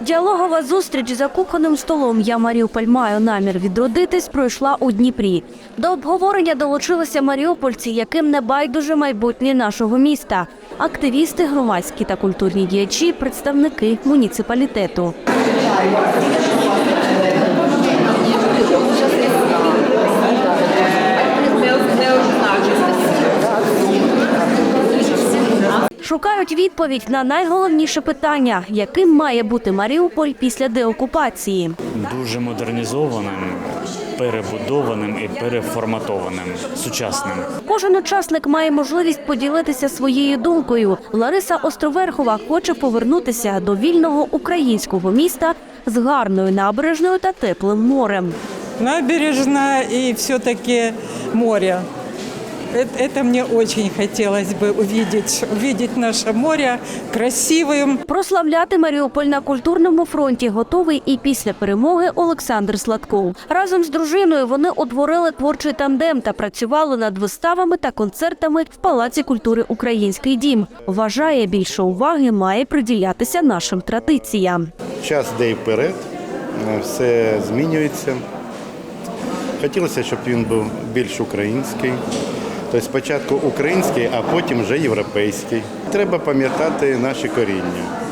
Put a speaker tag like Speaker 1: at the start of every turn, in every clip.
Speaker 1: Діалогова зустріч за кухонним столом Я Маріуполь маю намір відродитись пройшла у Дніпрі. До обговорення долучилися маріупольці, яким не байдуже майбутнє нашого міста. Активісти, громадські та культурні діячі, представники муніципалітету. Шукають відповідь на найголовніше питання, яким має бути Маріуполь після деокупації.
Speaker 2: дуже модернізованим, перебудованим і переформатованим, сучасним.
Speaker 1: Кожен учасник має можливість поділитися своєю думкою. Лариса Островерхова хоче повернутися до вільного українського міста з гарною набережною та теплим морем.
Speaker 3: набережная и все-таки море. Э- Это мне очень хотелось бы увидеть, увидеть наше море красивым,
Speaker 1: Прославляти Маріуполь на культурному фронті готовий і після перемоги Олександр Сладков. Разом з дружиною вони утворили творчий тандем та працювали над виставами та концертами в Палаці культури Український дім. Вважає, більше уваги має приділятися нашим традиціям.
Speaker 4: Час йде і вперед, е, все змінюється. Хотілося, щоб він був більш український. Тобто спочатку український, а потім вже європейський. Треба пам'ятати наші коріння.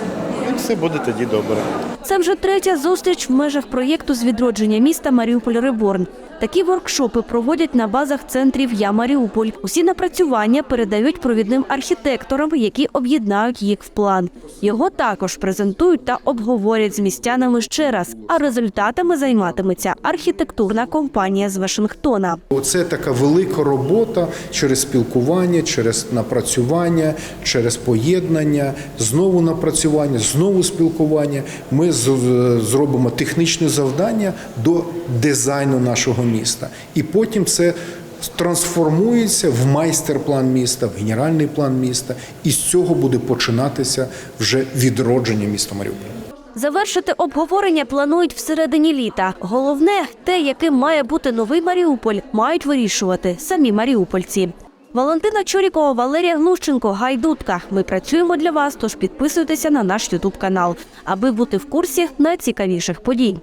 Speaker 4: Все буде тоді добре.
Speaker 1: Це вже третя зустріч в межах проєкту з відродження міста Маріуполь Реборн. Такі воркшопи проводять на базах центрів Я Маріуполь. Усі напрацювання передають провідним архітекторам, які об'єднають їх в план. Його також презентують та обговорять з містянами ще раз. А результатами займатиметься архітектурна компанія з Вашингтона.
Speaker 5: Оце така велика робота через спілкування, через напрацювання, через поєднання, знову напрацювання, знову спілкування. Ми з- зробимо технічне завдання до дизайну нашого міста. І потім це трансформується в майстер-план міста, в генеральний план міста. І з цього буде починатися вже відродження міста Маріуполя.
Speaker 1: Завершити обговорення планують всередині літа. Головне, те, яким має бути новий Маріуполь, мають вирішувати самі маріупольці. Валентина Чурікова, Валерія Глущенко, Гайдутка. Ми працюємо для вас, тож підписуйтеся на наш Ютуб канал, аби бути в курсі найцікавіших подій.